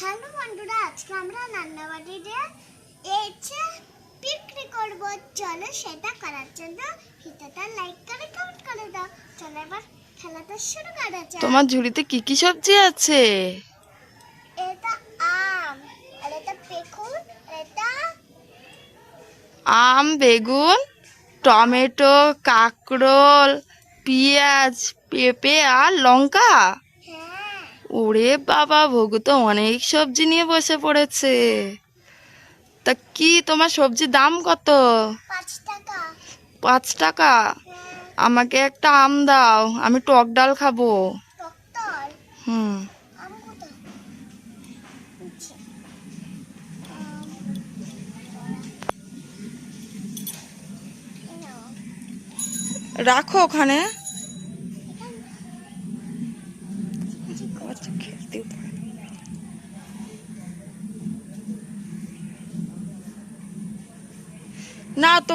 Hello বন্ধুরা আজকে আমরা রান্নাবাড়িতে এসে পিকনিক করব। চলো সেটা করার জন্য ভিডিওটা লাইক করে কমেন্ট করে দাও। চলো এবার খেলাটা শুরু করা যাক। তোমার ঝুড়িতে কি কি সবজি আছে? এটা আম আর এটা বেগুন এটা আম বেগুন টমেটো কাঁকরোল পেঁয়াজ পেঁপে আর লঙ্কা। ওরে বাবা ভগু তো অনেক সবজি নিয়ে বসে পড়েছে। তা কি তোমার সবজির দাম কত? পাঁচ টাকা। আমাকে একটা আম দাও আমি টক ডাল খাব। হুম। নাও। রাখো ওখানে না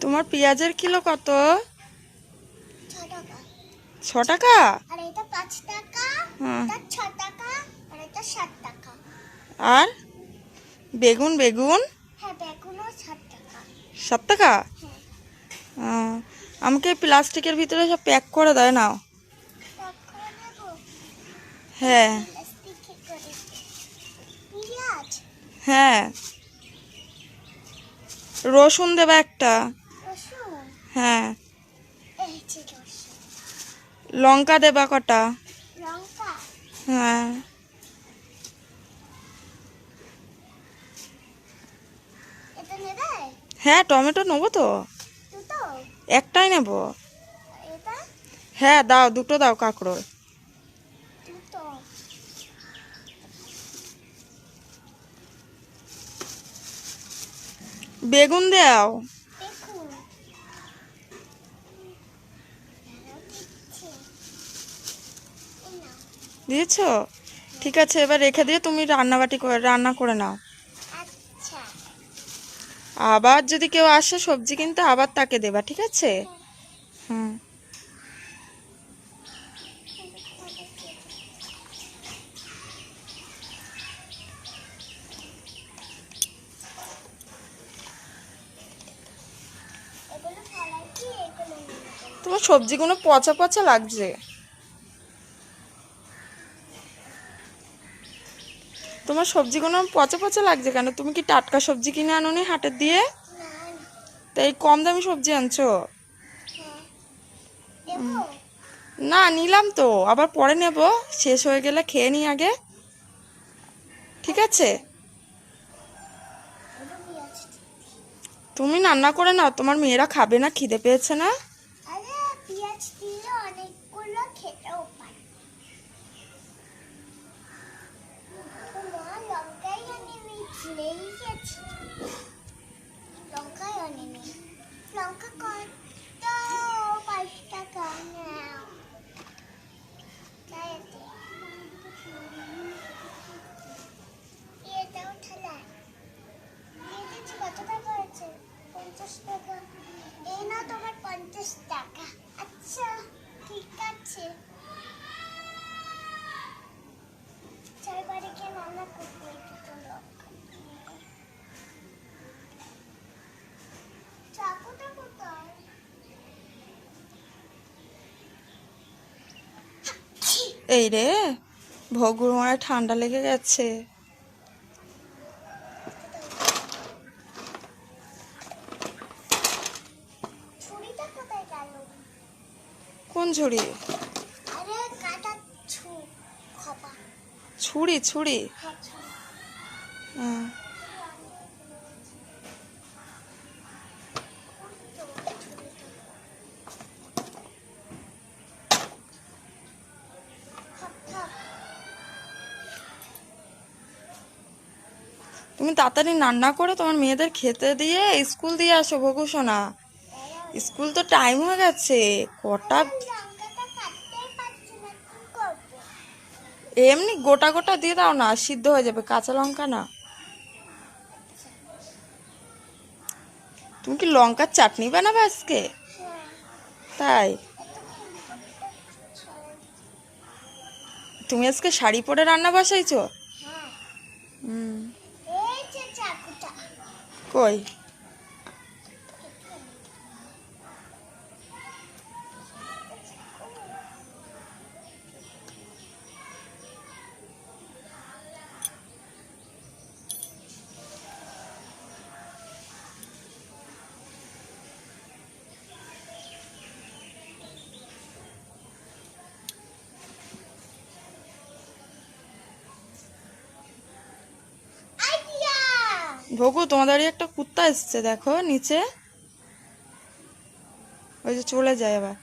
তোমার পেঁয়াজের কিলো কত? ছ টাকা? আর টাকা আর? বেগুন বেগুন? হ্যাঁ সাত টাকা? হ্যাঁ। আমাকে প্লাস্টিকের ভিতরে সব প্যাক করে দেয় নাও। হ্যাঁ। হ্যাঁ। রসুন দেবে একটা। হ্যাঁ। লঙ্কা দেবা কটা। হ্যাঁ। হ্যাঁ টমেটো নেব তো। একটাই নেব। হ্যাঁ দাও দুটো দাও কাঁকরোল দুটো বেগুন দাও। দিয়েছ? ঠিক আছে এবার রেখে দিয়ে তুমি রান্নাবাটি করে রান্না করে নাও। আচ্ছা। আবার যদি কেউ আসে সবজি কিনতে আবার তাকে দেবা ঠিক আছে? হুম এগুলো ফেলাই কি এগুলো নিয়ে নেব? তোমার সবজিগুলো পচা পচা লাগছে। তোমার সবজিগুলো পচা পচা লাগছে কেন? তুমি কি টাটকা সবজি কিনে আনোনি হাটের দিয়ে? না না তাই কম দামি সবজি আনছো? না, নিলাম তো, আবার পরে নেব। শেষ হয়ে গেলে খেয়ে নি আগে। ঠিক আছে। তুমি রান্না করে নাও, তোমার মেয়েরা খাবে না, খিদে পেয়েছে না আরে পেঁয়াজ দিলে অনেকগুলো খেতেও পারে মা লঙ্কাই আনিনি ভুলেই গেছি লঙ্কাই আনিনি লঙ্কা কত পাঁচ টাকা নাও তাই এতে। এটাও ঠেলায় দিয়েছি কত টাকা আছে পঞ্চাশ টাকা এই নাও তোমার পঞ্চাশ টাকা আচ্ছা ঠিক আছে চার বাড়ি গিয়ে রান্না করব একটু তো লঙ্কা দিয়ে। চাকুটা কোথায় এই রে ভগুর হয় ঠান্ডা লেগে গেছে। কোন ঝুড়ি ছু ছুরি ছুরি। ছুরি। হ্যাঁ। তুমি তাড়াতাড়ি রান্না করে তোমার মেয়েদের খেতে দিয়ে স্কুল দিয়ে আসো ভগু সোনা। স্কুল তো টাইম হয়ে গেছে। কটা এমনি গোটা গোটা দিয়ে দাও না, সিদ্ধ হয়ে যাবে, কাঁচা লঙ্কা না। তুমি কি লঙ্কার চাটনি বানাবে আজকে? তাই? তুমি আজকে শাড়ি পরে রান্না বসাইছো? হুম। কই ভগু তোমাদের একটা কুত্তা এসছে দেখো নিচে। ওই যে চলে যায় আবার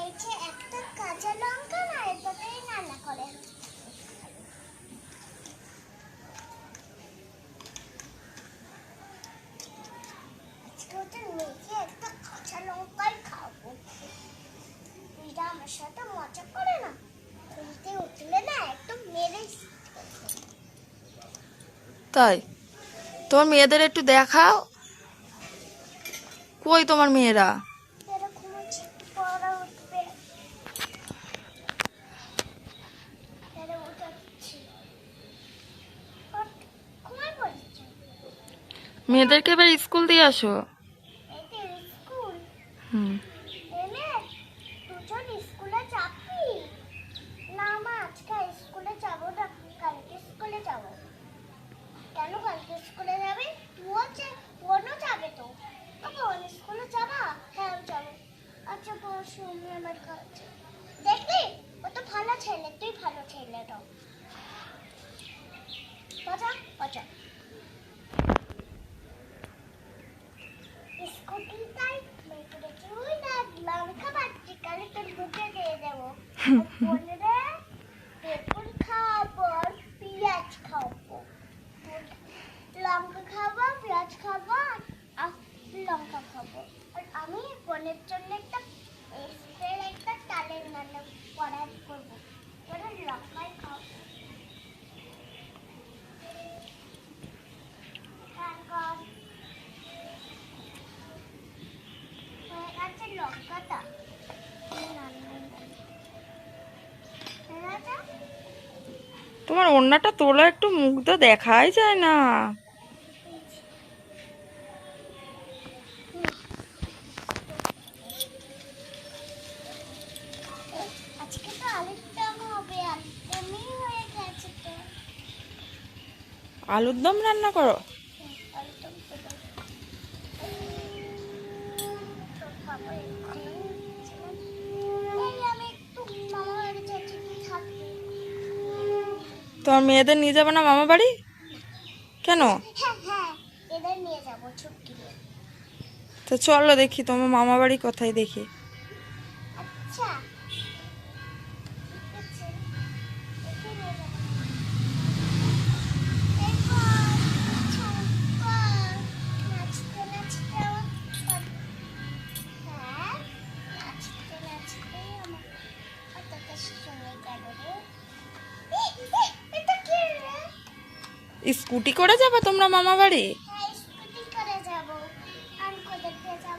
এই যে একটা কাঁচা লঙ্কা না এটাতেই রান্না করে আজকে ওদের মেয়েকে একটা কাঁচা লঙ্কাই খাব এটা আমার সাথে মজা করে না ঘুমতে উঠলে না একটু মেরে তাই তোমার মেয়েদের একটু দেখাও। কই তোমার মেয়েরা? মেয়েদেরকে এবার স্কুল দিয়ে আসো। হুম এনে দুজন স্কুলে যাবি না মা আজকে স্কুলে যাব না কালকে স্কুলে যাব কেন কালকে স্কুলে যাবে তুইও যা- বোনও যাবে তো আ, বোন স্কুলে যাবা হ্যাঁ যাব আচ্ছা বস আমি আমার কাছে দেখলি? ও তো ভালো ছেলে, তুই ভালো ছেলে তো বাজা বাজা খাব লঙ্কা খাব, পেঁয়াজ খাব আর লঙ্কা খাব। আর আমি বোনের জন্য একটা স্প্রে একটা তালের নানা পড়ার করব ওরা লঙ্কাই খাব তারপর হয়ে গেছে লঙ্কাটা তোমার ওড়নাটা তোলা একটু মুখ তো দেখাই যায় না। আলুর দম রান্না করো? তোমার মেয়েদের নিয়ে যাবে না মামা বাড়ি? কেন? হ্যাঁ হ্যাঁ তো চলো দেখি তোমার মামা বাড়ি কোথায় দেখি। স্কুটি করে যাবে তোমরা মামা বাড়ি? হ্যাঁ স্কুটি করে মেয়েদের আর কোথা দিয়ে যাব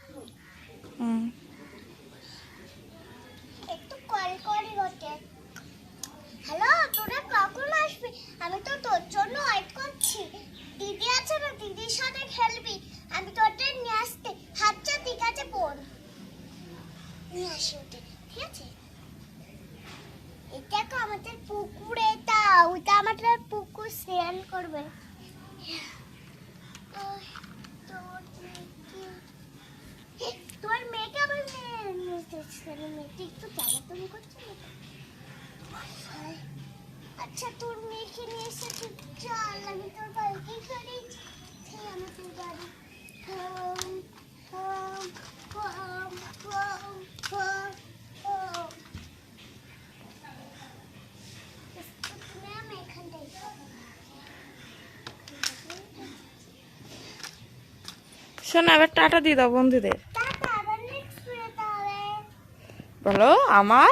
আচ্ছা তোর মেয়েকে নিয়ে এসে তুই চল আমি তোর করি আমি তোর বাড়ি। টাটা দিয়ে দাও বন্ধুদের। বলো আমার?